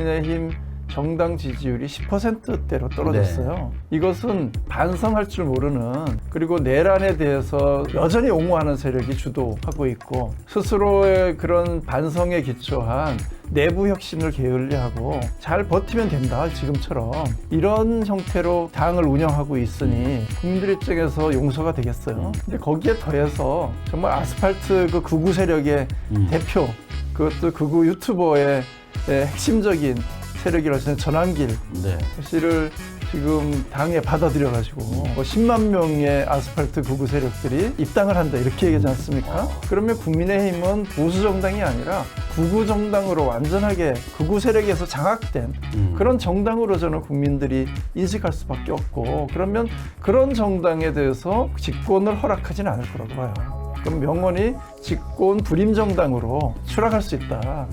국민의힘 정당 지지율이 10%대로 떨어졌어요. 이것은 반성할 줄 모르는 그리고 내란에 대해서 여전히 옹호하는 세력이 주도하고 있고 스스로의 그런 반성에 기초한 내부 혁신을 게을리하고 잘 버티면 된다 지금처럼 이런 형태로 당을 운영하고 있으니 국민들 입장에서 용서가 되겠어요. 근데 거기에 더해서 정말 아스팔트 그 극우 세력의 대표 그것도 극우 유튜버의 예, 핵심적인 세력이라고 하는 전환길 네. 씨를 지금 당에 받아들여 가지고 뭐 10만 명의 아스팔트 극우 세력들이 입당을 한다 이렇게 얘기하지 않습니까? 그러면 국민의힘은 보수 정당이 아니라 극우 정당으로 완전하게 극우 세력에서 장악된 음. 그런 정당으로 저는 국민들이 인식할 수밖에 없고 그러면 그런 정당에 대해서 집권을 허락하지는 않을 거라고 봐요. 그럼 명언이 집권 불임 정당으로 추락할 수 있다.